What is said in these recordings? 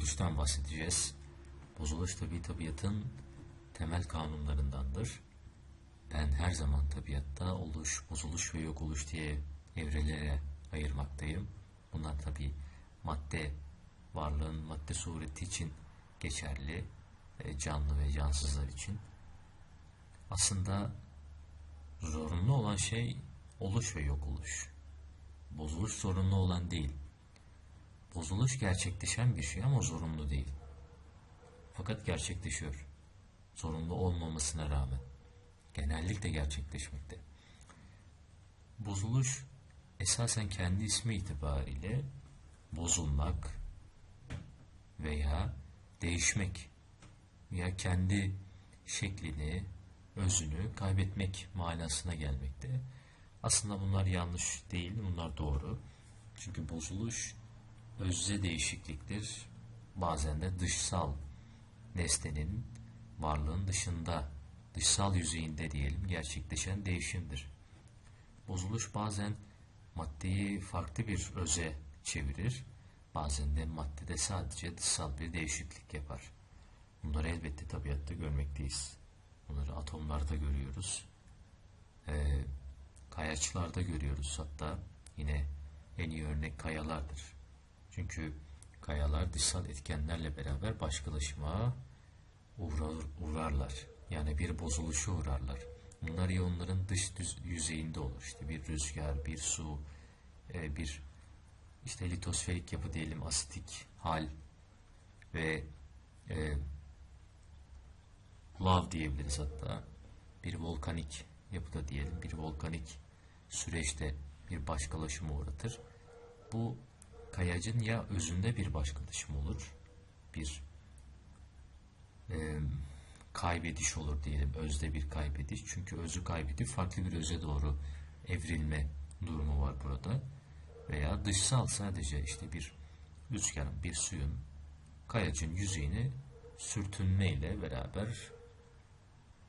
bozuluştan bahsedeceğiz. Bozuluş tabi tabiatın temel kanunlarındandır. Ben her zaman tabiatta oluş, bozuluş ve yok oluş diye evrelere ayırmaktayım. Bunlar tabi madde varlığın madde sureti için geçerli, e, canlı ve cansızlar için. Aslında zorunlu olan şey oluş ve yok oluş. Bozuluş zorunlu olan değil. Bozuluş gerçekleşen bir şey ama zorunlu değil. Fakat gerçekleşiyor. Zorunlu olmamasına rağmen. Genellikle gerçekleşmekte. Bozuluş esasen kendi ismi itibariyle bozulmak veya değişmek veya kendi şeklini, özünü kaybetmek manasına gelmekte. Aslında bunlar yanlış değil, bunlar doğru. Çünkü bozuluş özde değişikliktir. Bazen de dışsal nesnenin varlığın dışında, dışsal yüzeyinde diyelim gerçekleşen değişimdir. Bozuluş bazen maddeyi farklı bir öze çevirir. Bazen de maddede sadece dışsal bir değişiklik yapar. Bunları elbette tabiatta görmekteyiz. Bunları atomlarda görüyoruz. Ee, kayaçlarda görüyoruz hatta. Yine en iyi örnek kayalardır. Çünkü kayalar dışsal etkenlerle beraber başkalaşıma uğrar, uğrarlar. Yani bir bozuluşa uğrarlar. Bunlar iyonların dış düz, yüzeyinde olur. İşte bir rüzgar, bir su, e, bir işte litosferik yapı diyelim, asitik hal ve e, lav diyebiliriz hatta. Bir volkanik yapıda diyelim, bir volkanik süreçte bir başkalaşıma uğratır. Bu kayacın ya özünde bir başkalaşım olur, bir e, kaybediş olur diyelim, özde bir kaybediş. Çünkü özü kaybedip farklı bir öze doğru evrilme durumu var burada. Veya dışsal sadece işte bir rüzgarın, bir suyun kayacın yüzeyini sürtünmeyle beraber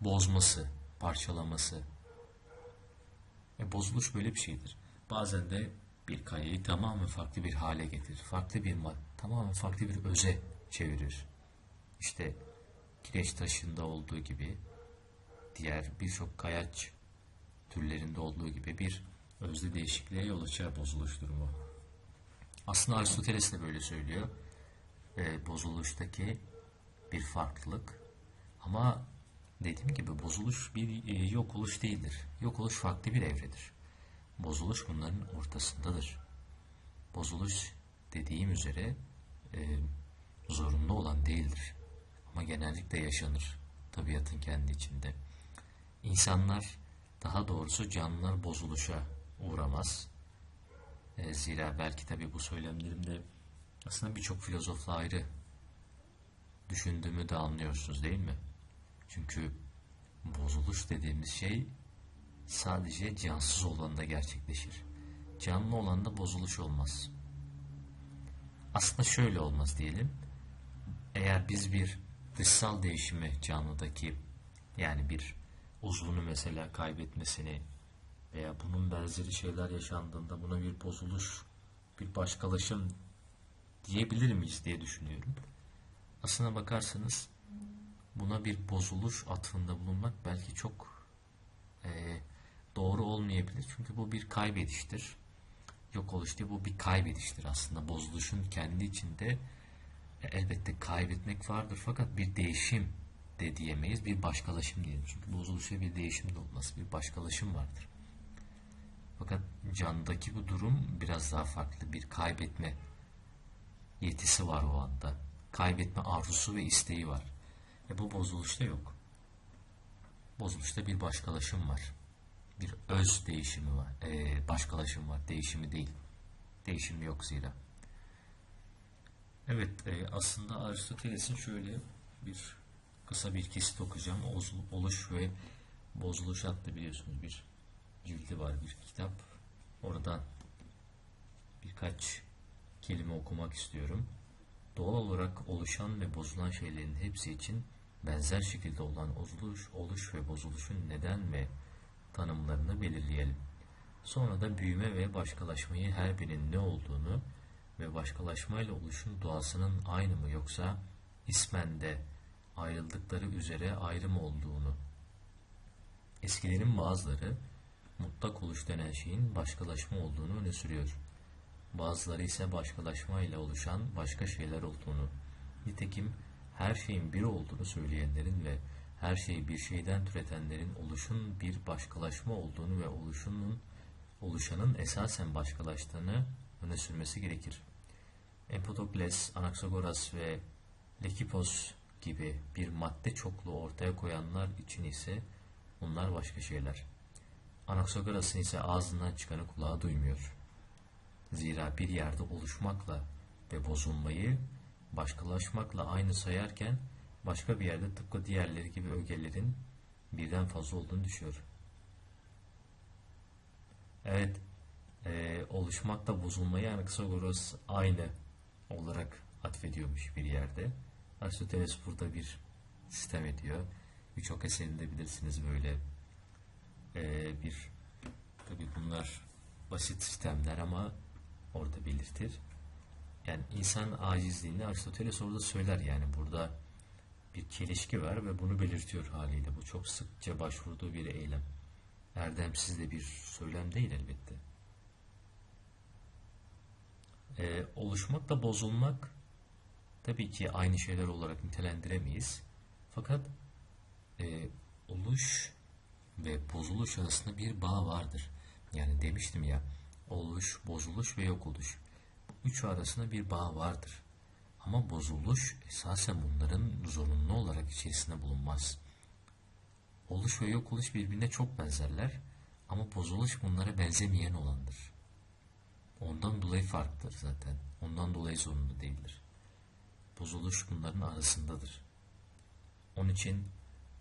bozması, parçalaması. E, bozuluş böyle bir şeydir. Bazen de bir kayayı tamamen farklı bir hale getirir. Farklı bir tamamen farklı bir öze çevirir. İşte kireç taşında olduğu gibi diğer birçok kayaç türlerinde olduğu gibi bir özde değişikliğe yol açar bozuluş durumu. Aslında Aristoteles de böyle söylüyor. E, bozuluştaki bir farklılık ama dediğim gibi bozuluş bir e, yok oluş değildir. Yok oluş farklı bir evredir. Bozuluş bunların ortasındadır. Bozuluş dediğim üzere e, zorunlu olan değildir. Ama genellikle yaşanır tabiatın kendi içinde. İnsanlar, daha doğrusu canlılar bozuluşa uğramaz. E, zira belki tabi bu söylemlerimde aslında birçok filozofla ayrı düşündüğümü de anlıyorsunuz değil mi? Çünkü bozuluş dediğimiz şey sadece cansız olanında gerçekleşir. Canlı olanda bozuluş olmaz. Aslında şöyle olmaz diyelim. Eğer biz bir dışsal değişimi canlıdaki yani bir uzvunu mesela kaybetmesini veya bunun benzeri şeyler yaşandığında buna bir bozuluş, bir başkalaşım diyebilir miyiz diye düşünüyorum. Aslına bakarsanız buna bir bozuluş atfında bulunmak belki çok olmayabilir. Çünkü bu bir kaybediştir. Yok oluş değil, bu bir kaybediştir aslında. Bozuluşun kendi içinde e, elbette kaybetmek vardır fakat bir değişim de diyemeyiz. Bir başkalaşım diyelim. Çünkü bozuluşa bir değişim de olması, bir başkalaşım vardır. Fakat candaki bu durum biraz daha farklı. Bir kaybetme yetisi var o anda. Kaybetme arzusu ve isteği var. E bu bozuluşta yok. Bozuluşta bir başkalaşım var. Bir öz değişimi var. E, başkalaşım var. Değişimi değil. Değişimi yok zira. Evet e, aslında Aristoteles'in şöyle bir kısa bir kesit okuyacağım. Oluş ve Bozuluş adlı biliyorsunuz bir cildi var bir kitap. Oradan birkaç kelime okumak istiyorum. Doğal olarak oluşan ve bozulan şeylerin hepsi için benzer şekilde olan oluş, oluş ve bozuluşun neden ve tanımlarını belirleyelim. Sonra da büyüme ve başkalaşmayı her birinin ne olduğunu ve başkalaşmayla oluşun doğasının aynı mı yoksa ismen de ayrıldıkları üzere ayrı mı olduğunu eskilerin bazıları mutlak oluş denen şeyin başkalaşma olduğunu öne sürüyor. Bazıları ise başkalaşma ile oluşan başka şeyler olduğunu, nitekim her şeyin bir olduğunu söyleyenlerin ve her şeyi bir şeyden türetenlerin oluşun bir başkalaşma olduğunu ve oluşunun oluşanın esasen başkalaştığını öne sürmesi gerekir. Empedokles, Anaxagoras ve Lekipos gibi bir madde çokluğu ortaya koyanlar için ise bunlar başka şeyler. Anaxagoras'ın ise ağzından çıkanı kulağı duymuyor. Zira bir yerde oluşmakla ve bozulmayı başkalaşmakla aynı sayarken başka bir yerde tıpkı diğerleri gibi ögelerin birden fazla olduğunu düşüyor. Evet, e, oluşmakla bozulmayı Anaxagoras aynı olarak atfediyormuş bir yerde. Aristoteles burada bir sistem ediyor. Birçok eserinde bilirsiniz böyle e, bir tabi bunlar basit sistemler ama orada belirtir. Yani insan acizliğini Aristoteles orada söyler yani burada bir çelişki var ve bunu belirtiyor haliyle. Bu çok sıkça başvurduğu bir eylem. Erdemsiz de bir söylem değil elbette. Ee, oluşmakla bozulmak tabii ki aynı şeyler olarak nitelendiremeyiz. Fakat e, oluş ve bozuluş arasında bir bağ vardır. Yani demiştim ya, oluş, bozuluş ve yok oluş. Bu üçü arasında bir bağ vardır. Ama bozuluş esasen bunların zorunlu olarak içerisinde bulunmaz. Oluş ve yok oluş birbirine çok benzerler ama bozuluş bunlara benzemeyen olandır. Ondan dolayı farklıdır zaten. Ondan dolayı zorunlu değildir. Bozuluş bunların arasındadır. Onun için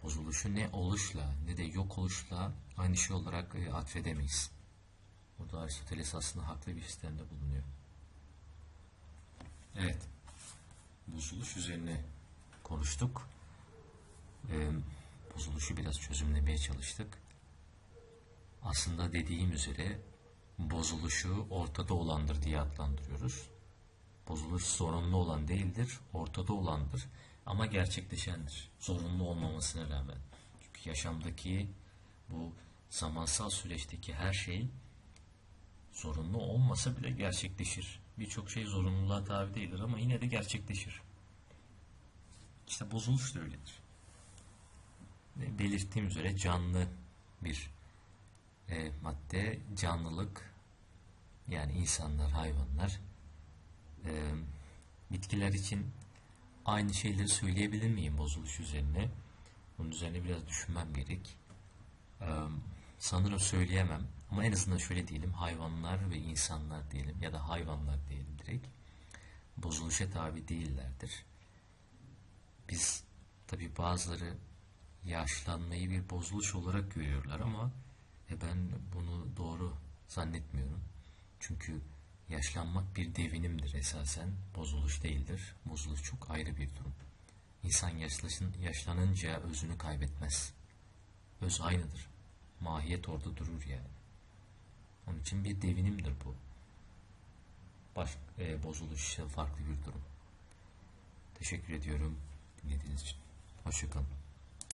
bozuluşu ne oluşla ne de yok oluşla aynı şey olarak e, atfedemeyiz. Burada Aristoteles aslında haklı bir sistemde bulunuyor. Evet. Bozuluş üzerine konuştuk. Ee, bozuluşu biraz çözümlemeye çalıştık. Aslında dediğim üzere bozuluşu ortada olandır diye adlandırıyoruz. Bozuluş zorunlu olan değildir, ortada olandır ama gerçekleşendir. Zorunlu olmamasına rağmen. Çünkü yaşamdaki bu zamansal süreçteki her şey zorunlu olmasa bile gerçekleşir. Birçok şey zorunluluğa tabi değildir ama yine de gerçekleşir. İşte bozuluş da öyledir. Belirttiğim üzere canlı bir e, madde, canlılık yani insanlar, hayvanlar e, bitkiler için aynı şeyleri söyleyebilir miyim bozuluş üzerine? Bunun üzerine biraz düşünmem gerek. E, sanırım söyleyemem ama en azından şöyle diyelim hayvanlar ve insanlar diyelim ya da hayvanlar diyelim direkt bozuluşa tabi değillerdir. Biz tabi bazıları yaşlanmayı bir bozuluş olarak görüyorlar ama e ben bunu doğru zannetmiyorum. Çünkü yaşlanmak bir devinimdir esasen, bozuluş değildir. Bozuluş çok ayrı bir durum. İnsan yaşlaşın, yaşlanınca özünü kaybetmez. Öz aynıdır. Mahiyet orada durur yani. Onun için bir devinimdir bu. Baş, e, bozuluş farklı bir durum. Teşekkür ediyorum dinlediğiniz için. Hoşçakalın.